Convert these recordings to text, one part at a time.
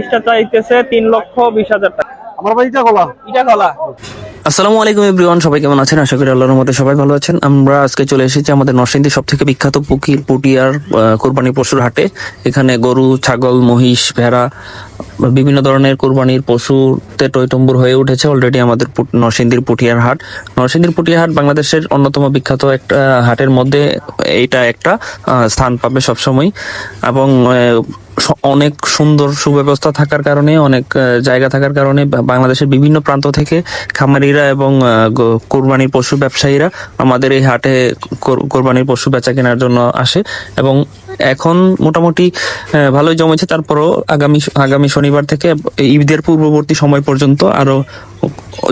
এটা চাইতেছে তিন লক্ষ বিশ হাজার টাকা। আমার বাড়িটা গলা। এটা কলা আসসালামু আলাইকুম এভরিওয়ান সবাই কেমন আছেন? আশা করি আল্লাহর মধ্যে সবাই ভালো আছেন। আমরা আজকে চলে এসেছি আমাদের নরসিংদীর সব থেকে বিখ্যাত পুকির পুটিয়ার কোরবানি পশুর হাটে। এখানে গরু ছাগল মহিষ ভেড়া বিভিন্ন ধরনের কোরবানির পশুতে টইটম্বুর হয়ে উঠেছে অলরেডি আমাদের নরসিংদীর পুটিয়ার হাট। নরসিংদীর পুটিয়া হাট বাংলাদেশের অন্যতম বিখ্যাত একটা হাটের মধ্যে এইটা একটা স্থান পাবে সবসময়। এবং অনেক সুন্দর সুব্যবস্থা থাকার কারণে, অনেক জায়গা থাকার কারণে বাংলাদেশের বিভিন্ন প্রান্ত থেকে খামারিরা এবং কোরবানির পশু ব্যবসায়ীরা আমাদের এই হাটে কোরবানির পশু বেচা কেনার জন্য আসে এবং এখন মোটামুটি ভালোই জমেছে। তারপরও আগামী আগামী শনিবার থেকে ঈদের পূর্ববর্তী সময় পর্যন্ত আরও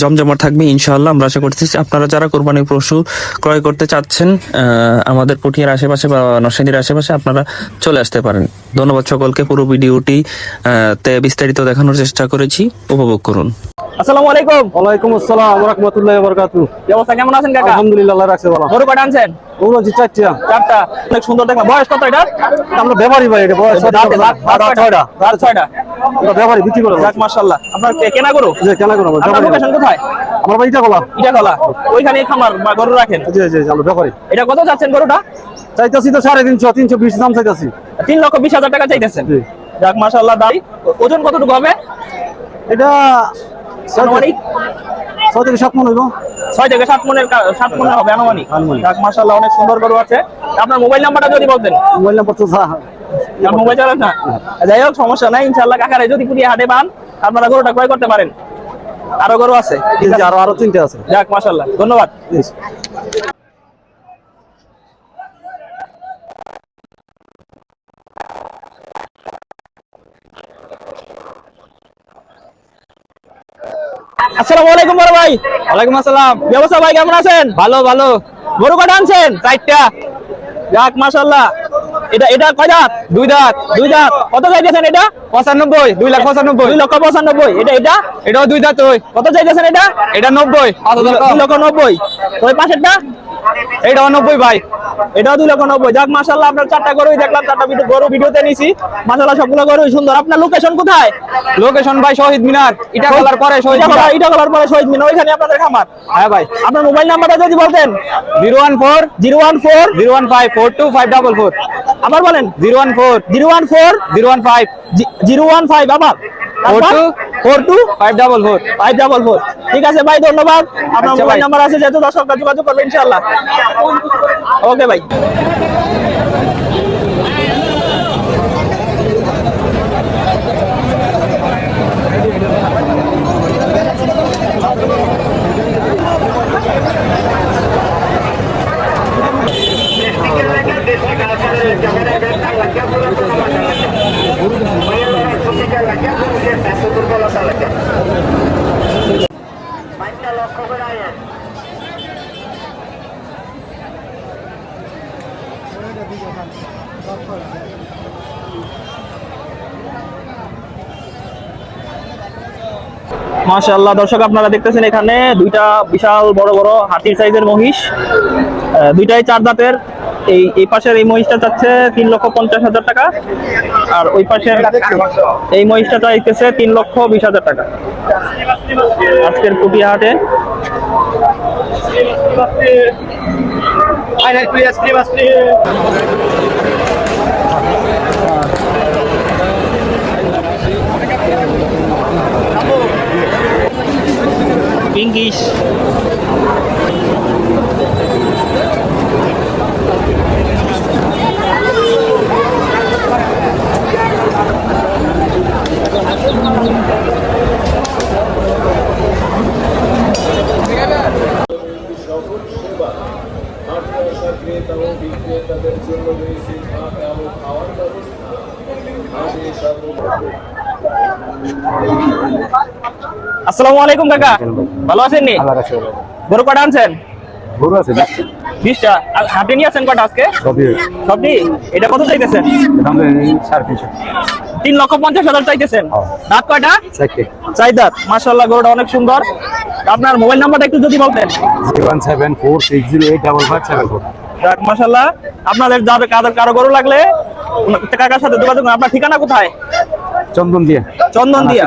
জমজমাট থাকবে ইনশাআল্লাহ। আমরা আশা করতেছি আপনারা যারা কোরবানির পশু ক্রয় করতে চাচ্ছেন আমাদের পুঠিয়ার আশেপাশে বা নরসিংদীর আশেপাশে আপনারা চলে আসতে পারেন। ধন্যবাদ সকলকে পুরো ভিডিওটি তে বিস্তারিত দেখানোর চেষ্টা করেছি। উপভোগ করুন। আসসালামু আলাইকুম। ওয়ালাইকুম আসসালাম রহমতুল্লাহ বরকাতু কি অবস্থা? কেমন আছেন কাকা? আলহামদুলিল্লাহ আল্লাহ রাখছে ভালো। গরু কটা আনছেন? ওগুলো যে চারটিয়া চারটা। অনেক সুন্দর দেখলাম বয়স কত এটা? আমরা ব্যাপারই ভাই এটা বয়স দাঁতে দাঁত-? ছয়টা। দাঁত ছয়টা। বিক্রি করে যাক মাশাআল্লাহ। আপনার কেনা গরু? যে কেনা করব আপনার লোকেশন কোথায়? আমার বাড়িটা গলা এটা কলা ওইখানে খামার বা গরু রাখেন? জি জি জি, আমরা এটা কত যাচ্ছেন গরুটা? চাইতেছি তো সাড়ে তিনশো তিনশো বিশ দাম চাইতেছি। তিন লক্ষ বিশ হাজার টাকা চাইতেছেন? জি। যাক মাশাআল্লাহ দাই ওজন কতটুকু হবে? এটা আনুমানিক? ছয় থেকে সাত মন হইব। ছয় থেকে সাত মনের সাত মনের হবে আনুমানিক। আনুমানিক। যাক মাশাআল্লাহ অনেক সুন্দর গরু আছে। আপনার মোবাইল নাম্বারটা যদি বলতেন। মোবাইল নাম্বার তো না যাই হোক সমস্যা নাই ইনশাআল্লাহ কাকারে যদি পুরিয়া হাটে পান আপনারা গরুটা ক্রয় করতে পারেন। আরও গরু আছে আরও আরও তিনটে আছে। যাক মাশাআল্লাহ ধন্যবাদ। আসসালামু আলাইকুম বড় ভাই। ওয়ালাইকুম আসসালাম। অবস্থা ভাই কেমন আছেন? ভালো ভালো। গরু কটা আনছেন? চারটা। যাক মাশাআল্লাহ। এটা এটা কয় দাঁত? দুই দাঁত। দুই দাঁত। কত চাইতেছেন এটা? পঁচানব্বই দুই লাখ পঁচানব্বই। দুই লক্ষ পঁচানব্বই। এটা এটা? এটাও দুই দাঁত ওই। কত চাইতেছেন এটা? এটা নব্বই। দুই লক্ষ নব্বই। ওই পাশেরটা? এটা নব্বই ভাই। এটাও দুই লক্ষ নব্বই। যাক মাশাল্লাহ আপনার চারটা গরুই দেখলাম চারটা গরু ভিডিওতে নিছি। মাশাল্লাহ সবগুলো গরুই সুন্দর। আপনার লোকেশন কোথায়? লোকেশন ভাই শহীদ মিনার। ইটা কলার পরে শহীদ মিনার। ইটা কলার পরে শহীদ মিনার। ওইখানে আপনাদের খামার। হ্যাঁ ভাই। আপনার মোবাইল নাম্বারটা যদি বলতেন। Zero one four zero one four zero one five four two five double four. আবার বলেন। Zero one four zero one four zero one five. Zero one five আবার। Four two four two five double four five double four ঠিক আছে ভাই ধন্যবাদ। আপনার আচ্ছা mobile number আছে যেহেতু দর্শকরা যোগাযোগ করবে ইনশাল্লাহ ওকে ভাই। মাশাআল্লাহ, দর্শক আপনারা দেখতেছেন এখানে দুইটা বিশাল বড় বড় হাতির সাইজের মহিষ দুইটাই চার দাঁতের। এই এই পাশের এই মহিষটা চাচ্ছে তিন লক্ষ পঞ্চাশ হাজার টাকা, আর ওই পাশের এই মহিষটা চাইতেছে তিন লক্ষ বিশ হাজার টাকা। আজকের পুটিয়া হাটে ক্রেতা ও বিক্রেতাদের জন্য রয়েছে থাকা ও খাওয়ার ব্যবস্থা। আসসালামু আলাইকুম কাকা। ভালো আছেন নি? গরু কটা আনছেন? গরু আছে বিশটা। আর হাটে নিয়ে আছেন কটা আজকে? এটা কত চাইতেছেন? দাম সাড়ে তিনশো। তিন লক্ষ পঞ্চাশ হাজার চাইতেছেন। হ্যাঁ। দাঁত কয়টা? চাই দাঁত মাশাল্লাহ গরুটা অনেক সুন্দর। আপনার মোবাইল নাম্বারটা একটু যদি বলতেন। Seven four six zero eight double five seven four. যাক মাশাল্লাহ আপনাদের যাদের কাদের কারও গরু লাগলে কাকার সাথে যোগাযোগ আপনার ঠিকানা কোথায়? চন্দন দিয়ে। চন্দন দিয়া।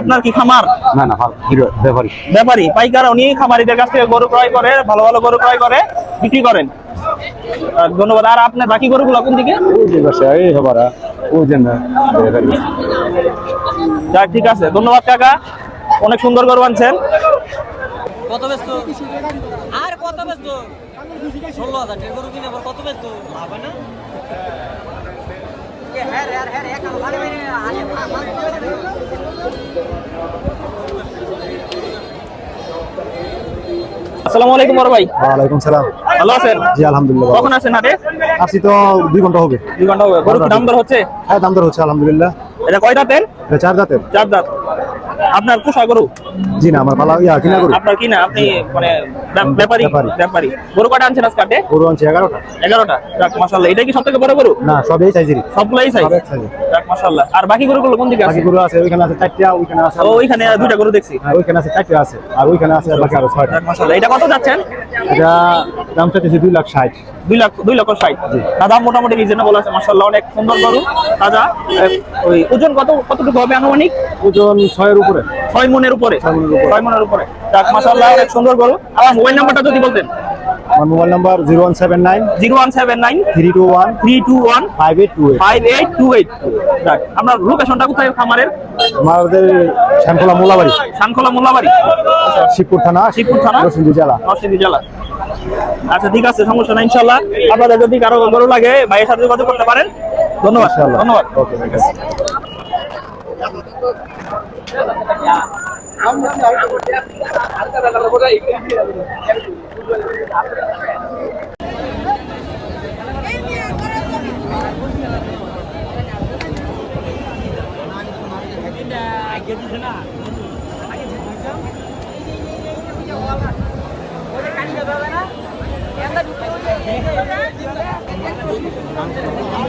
আপনার কি খামার? না না হিরো ব্যাপারী। ব্যাপারী পাইকার উনি খামারিদের কাছ থেকে গরু ক্রয় করে ভালো ভালো গরু ক্রয় করে বিক্রি করেন। ধন্যবাদ। আর আপনার বাকি গরুগুলো কোন দিকে? যাক ঠিক আছে। ধন্যবাদ কাকা। অনেক সুন্দর গরু আনছেন। কত ব্যস্ত? আর কত ব্যস্ত? ষোলো হাজার টাকা গরু কিনে কত ব্যস্ত? লাভ হয় না? আসসালামু আলাইকুম বড় ভাই। ওয়ালাইকুম সালাম। ভালো আছেন? জি আলহামদুলিল্লাহ কখন আছেন হাটে? আসছি তো দুই ঘণ্টা হবে। দুই ঘণ্টা হবে। গরু কি দাম দর হচ্ছে? হ্যাঁ দাম দর হচ্ছে আলহামদুলিল্লাহ। এটা কয় দাঁতের? এটা চার দাঁতের। চার দাঁত। আপনার পোষা গরু? জি না আমার পালা ইয়া কিনা গরু। আপনার কি না আপনি মানে ব্যা- ব্যাপারী? ব্যাপারী। গরু কটা আনছেন আজকে হাটে গরু আনছি এগারোটা। এগারোটা? যাক মাসাল্লাহ এটা কি সব থেকে বড় গরু? না সব এই সাইজেরই সবগুলাই সাইজ। যাক মাসাল্লাহ আর বাকি গরুগুলো কোন দিকে আছে? বাকি গরু আছে ওইখানে আছে চারটা ওইখানে আছে ও ওইখানে দুইটা গরু দেখছি। হ্যাঁ, ওইখানে আছে চারটা আছে আর ওইখানে আছে বাকি আরও ছয়টা। মাসাল্লাহ এটা কত যাচ্ছেন? এটা দাম চাইতেছি দুই লাখ ষাট। দুই লাখ দুই লক্ষ ষাট। দাদা মোটামুটি রিজনেবল আছে মাসাল্লাহ অনেক সুন্দর গরু তাজা। ওই ওজন কত কতটুকু হবে আনুমানিক? ওজন ছয়ের উপরে। ছয় মনের উপরে। ছয় মনের উপরে। যাক মাসাল্লাহ অনেক সুন্দর গরু। আমার মোবাইল নাম্বারটা যদি বলতেন। আমার mobile number zero one seven nine zero one seven nine three two one three two one five eight two eight. Five eight two eight. যাক আপনার লোকেশনটা কোথায়? খামারের? আমাদের শ্যামখোলা মোলাবাড়ি শানখোলা মোল্লাবাড়ি। শিবপুর থানা শিবপুর থানা? নরসিংদী জেলা। নরসিংদী জেলা। আচ্ছা ঠিক আছে সমস্যা নাই ইনশাল্লাহ আপনাদের যদি কারও গরু লাগে ভাইয়ের সাথে যোগাযোগ করতে পারেন। ধন্যবাদ ধন্যবাদ। ওকে ঠিক আছে।